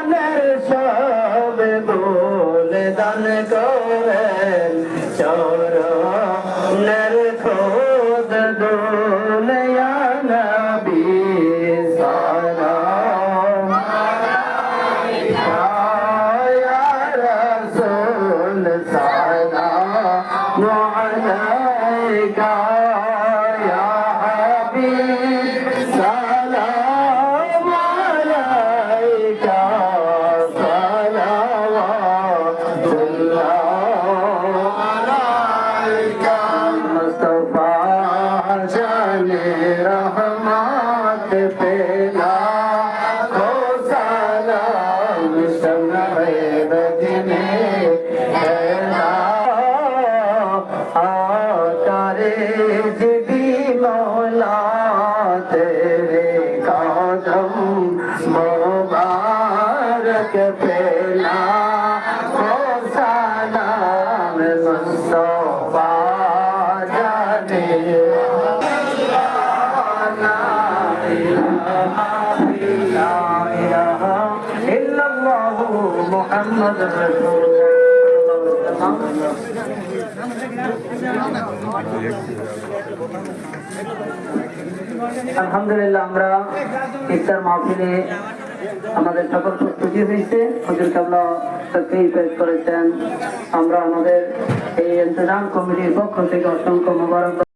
কোরআনের সবে বল দান করেন। চরণের খোদ দোলয়া নবী সালাম। আলাইকা রাসূল সালাম। আলাইকা ইয়া হাবিব। মুস্তফা জানে রহমাত পেলা খো সালাম সময়ে রজনে তারে জিবি মৌলা তেরে কদম মোবারক পেলা محمد رسول আলহামদুলিল্লাহ আমরা ইফতার মাহফিলে আমাদের সকল প্রস্তুতি হয়েছে হুজুর কাবলা তাকেই পেশ করেছেন আমরা আমাদের এই ইন্তজাম কমিটির পক্ষ থেকে অসংখ্য মোবারক